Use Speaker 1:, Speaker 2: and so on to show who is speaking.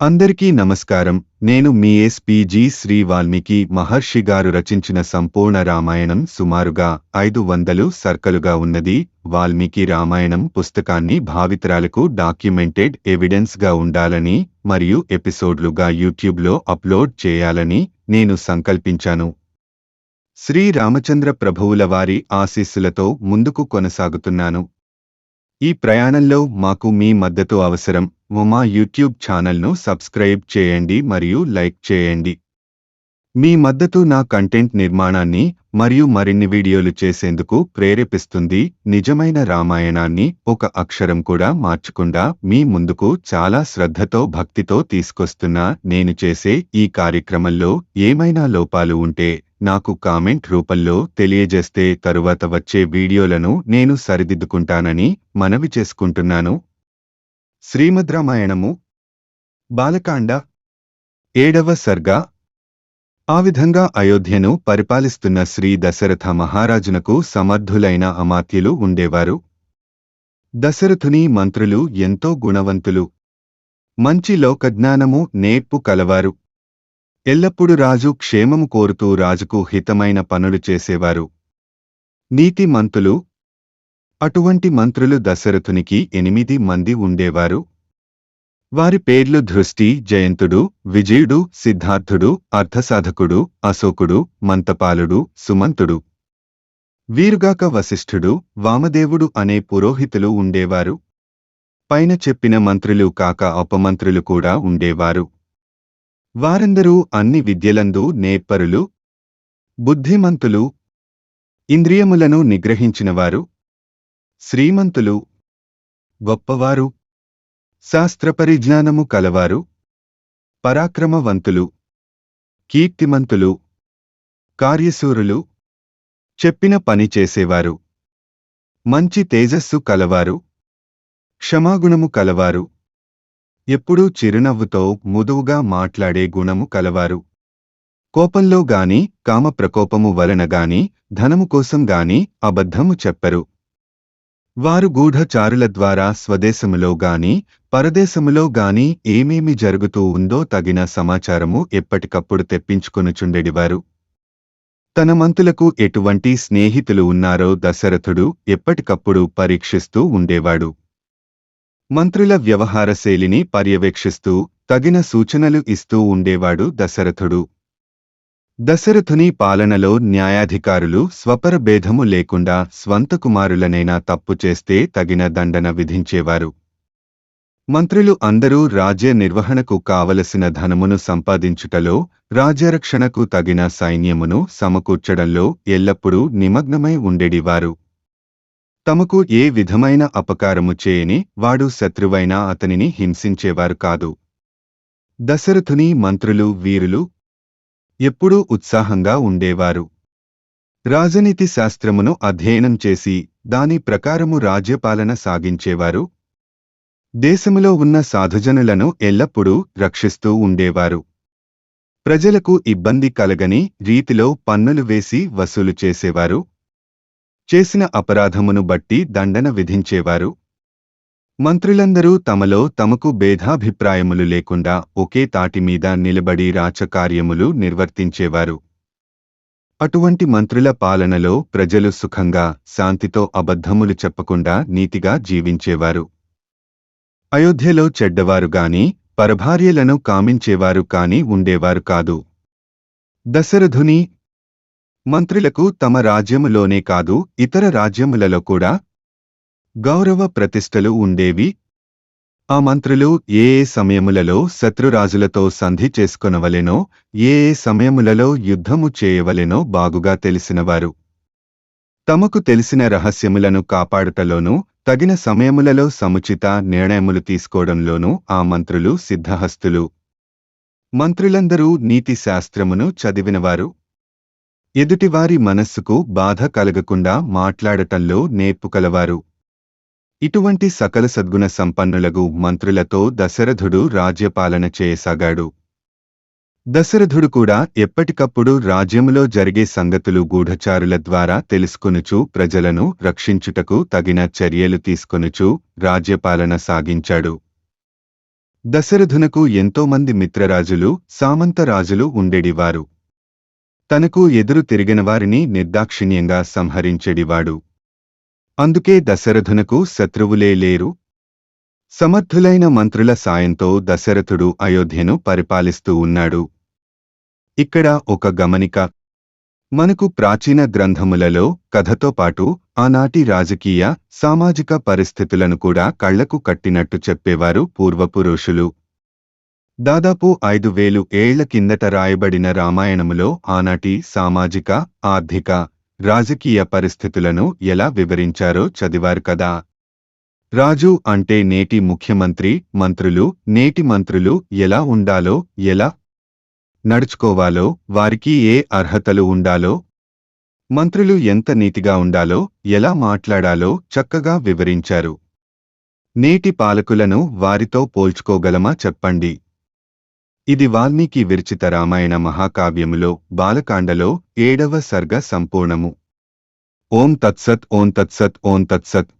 Speaker 1: అందరికీ నమస్కారం. నేను మీ ఎస్పిజి శ్రీ వాల్మీకి మహర్షి గారు రచించిన సంపూర్ణ రామాయణం సుమారుగా ఐదు వందలు సర్కలుగా ఉన్నది. వాల్మీకి రామాయణం పుస్తకాన్ని భావితరాలకు డాక్యుమెంటెడ్ ఎవిడెన్స్గా ఉండాలని మరియు ఎపిసోడ్లుగా యూట్యూబ్లో అప్లోడ్ చేయాలని నేను సంకల్పించాను. శ్రీ రామచంద్ర ప్రభువుల వారి ఆశీస్సులతో ముందుకు కొనసాగుతున్నాను. ఈ ప్రయాణంలో మాకు మీ మద్దతు అవసరం. మా యూట్యూబ్ ఛానల్ను సబ్స్క్రైబ్ చేయండి మరియు లైక్ చేయండి. మీ మద్దతు నా కంటెంట్ నిర్మాణాన్ని మరియు మరిన్ని వీడియోలు చేసేందుకు ప్రేరేపిస్తుంది. నిజమైన రామాయణాన్ని ఒక అక్షరం కూడా మార్చకుండా మీ ముందుకు చాలా శ్రద్ధతో భక్తితో తీసుకొస్తున్నా నేను చేసే ఈ కార్యక్రమంలో ఏమైనా లోపాలు ఉంటే నాకు కామెంట్ రూపంలో తెలియజేస్తే తరువాత వచ్చే వీడియోలను నేను సరిదిద్దుకుంటానని మనవి చేసుకుంటున్నాను. శ్రీమద్ రామాయణము బాలకాండ ఏడవ సర్గ ఆ విధంగా అయోధ్యను పరిపాలిస్తున్న శ్రీ దశరథ మహారాజునకు సమర్థులైన అమాత్యులు ఉండేవారు. దశరథుని మంత్రులు ఎంతో గుణవంతులు. మంచి లోకజ్ఞానము నేర్పు కలవారు. ఎల్లప్పుడు రాజు క్షేమము కోరుతూ రాజుకు హితమైన పనులు చేసేవారు. నీతి మంతులు. అటువంటి మంత్రులు దశరథునికి ఎనిమిది మంది ఉండేవారు. వారి పేర్లు దృష్టి జయంతుడు విజయుడు సిద్ధార్థుడు అర్థసాధకుడు అశోకుడు మంతపాలుడు సుమంతుడు. వీరుగాక వశిష్ఠుడు వామదేవుడు అనే పురోహితులు ఉండేవారు. పైన చెప్పిన మంత్రులు కాక అపమంత్రులు కూడా ఉండేవారు. వారందరూ అన్ని విద్యలందు నేర్పరులు. బుద్ధిమంతులు. ఇంద్రియములను నిగ్రహించినవారు. శ్రీమంతులు. గొప్పవారు. శాస్త్రపరిజ్ఞానము కలవారు పరాక్రమవంతులు కీర్తిమంతులు కార్యశూరులు చెప్పిన పని చేసేవారు మంచి తేజస్సు కలవారు క్షమాగుణము కలవారు ఎప్పుడూ చిరునవ్వుతో ముదువుగా మాట్లాడే గుణము కలవారు. కోపంలో గాని కామ ప్రకోపము వలన గాని ధనము కోసం గాని అబద్ధము చెప్పరు. వారు గూఢచారుల ద్వారా స్వదేశములో గాని పరదేశములో గాని ఏమేమి జరుగుతూ ఉందో తగిన సమాచారము ఎప్పటికప్పుడు తెప్పించుకొనుచుండెడివారు. తన మంతులకు ఎటువంటి స్నేహితులు ఉన్నారో దశరథుడు ఎప్పటికప్పుడు పరీక్షిస్తూ ఉండేవాడు. మంత్రుల వ్యవహార శైలిని పర్యవేక్షిస్తూ తగిన సూచనలు ఇస్తూ ఉండేవాడు దశరథుడు. దశరథుని పాలనలో న్యాయాధికారులు స్వపర భేదము లేకుండా స్వంత కుమారులనైనా తప్పు చేస్తే తగిన దండన విధించేవారు. మంత్రులు అందరూ రాజ్య నిర్వహణకు కావలసిన ధనమును సంపాదించుటలో రాజ్యరక్షణకు తగిన సైన్యమును సమకూర్చడంలో ఎల్లప్పుడూ నిమగ్నమై ఉండేడివారు. తమకు ఏ విధమైన అపకారము చేయని వాడు శత్రువైనా అతనిని హింసించేవారు కాదు. దశరథుని మంత్రులు వీరులు ఎప్పుడూ ఉత్సాహంగా ఉండేవారు. రాజనీతి శాస్త్రమును అధ్యయనం చేసి దాని ప్రకారము రాజ్యపాలన సాగించేవారు. దేశములో ఉన్న సాధుజనులను ఎల్లప్పుడూ రక్షిస్తూ ఉండేవారు. ప్రజలకు ఇబ్బంది కలగని రీతిలో పన్నులు వేసి వసూలు చేసేవారు. చేసిన అపరాధమును బట్టి దండన విధించేవారు. మంత్రులందరూ తమలో తమకు భేదాభిప్రాయములు లేకుండా ఒకే తాటిమీద నిలబడి రాచకార్యములు నిర్వర్తించేవారు. అటువంటి మంత్రుల పాలనలో ప్రజలు సుఖంగా శాంతితో అబద్ధములు చెప్పకుండా నీతిగా జీవించేవారు. అయోధ్యలో చెడ్డవారు గాని పరభార్యలను కామించేవారు కాని ఉండేవారు కాదు. దశరథుని మంత్రులకు తమ రాజ్యములోనే కాదు ఇతర రాజ్యములలో కూడా గౌరవ ప్రతిష్టలు ఉండేవి. ఆ మంత్రులు ఏ ఏ సమయములలో శత్రురాజులతో సంధి చేసుకొనవలెనో ఏ ఏ సమయములలో యుద్ధము చేయవలెనో బాగుగా తెలిసినవారు. తమకు తెలిసిన రహస్యములను కాపాడుటలోనూ తగిన సమయములలో సముచిత నిర్ణయములు తీసుకోవడంలోనూ ఆ మంత్రులు సిద్ధహస్తులు. మంత్రులందరూ నీతి శాస్త్రమును చదివినవారు. ఎదుటివారి మనస్సుకు బాధ కలగకుండా మాట్లాడటంలో నేర్పుకలవారు ఇటువంటి సకల సద్గుణ సంపన్నులగు మంత్రులతో దశరథుడు రాజ్యపాలన చేయసాగాడు. దశరథుడు కూడా ఎప్పటికప్పుడు రాజ్యములో జరిగే సంగతులు గూఢచారుల ద్వారా తెలుసుకొనుచు ప్రజలను రక్షించుటకు తగిన చర్యలు తీసుకొనుచు రాజ్యపాలన సాగించాడు. దశరథునకు ఎంతోమంది మిత్రరాజులు సామంతరాజులు ఉండేడివారు. తనకు ఎదురు తిరిగిన వారిని నిర్దాక్షిణ్యంగా సంహరించెడివాడు. అందుకే దశరథునకు శత్రువులే లేరు. సమర్థులైన మంత్రుల సాయంతో దశరథుడు అయోధ్యను పరిపాలిస్తూ ఉన్నాడు. ఇక్కడ ఒక గమనిక. మనకు ప్రాచీన గ్రంథములలో కథతో పాటు ఆనాటి రాజకీయ సామాజిక పరిస్థితులను కూడా కళ్ళకు కట్టినట్టు చెప్పేవారు పూర్వపురుషులు. దాదాపు ఐదు వేలు ఏళ్ళ కిందట రాయబడిన రామాయణములో ఆనాటి సామాజిక ఆర్థిక రాజకీయ పరిస్థితులను ఎలా వివరించారో చదివారు కదా. రాజు అంటే నేటి ముఖ్యమంత్రి మంత్రులు నేటి మంత్రులు ఎలా ఉండాలో ఎలా నడుచుకోవాలో వారికి ఏ అర్హతలు ఉండాలో మంత్రులు ఎంత నీతిగా ఉండాలో ఎలా మాట్లాడాలో చక్కగా వివరించారు. నేటి పాలకులను వారితో పోల్చుకోగలమా చెప్పండి. ఇది వాల్మీకి విరచిత రామాయణ మహాకావ్యములో బాలకాండలో ఏడవ సర్గ సంపూర్ణము. ఓం తత్సత్ ఓం తత్సత్ ఓం తత్సత్.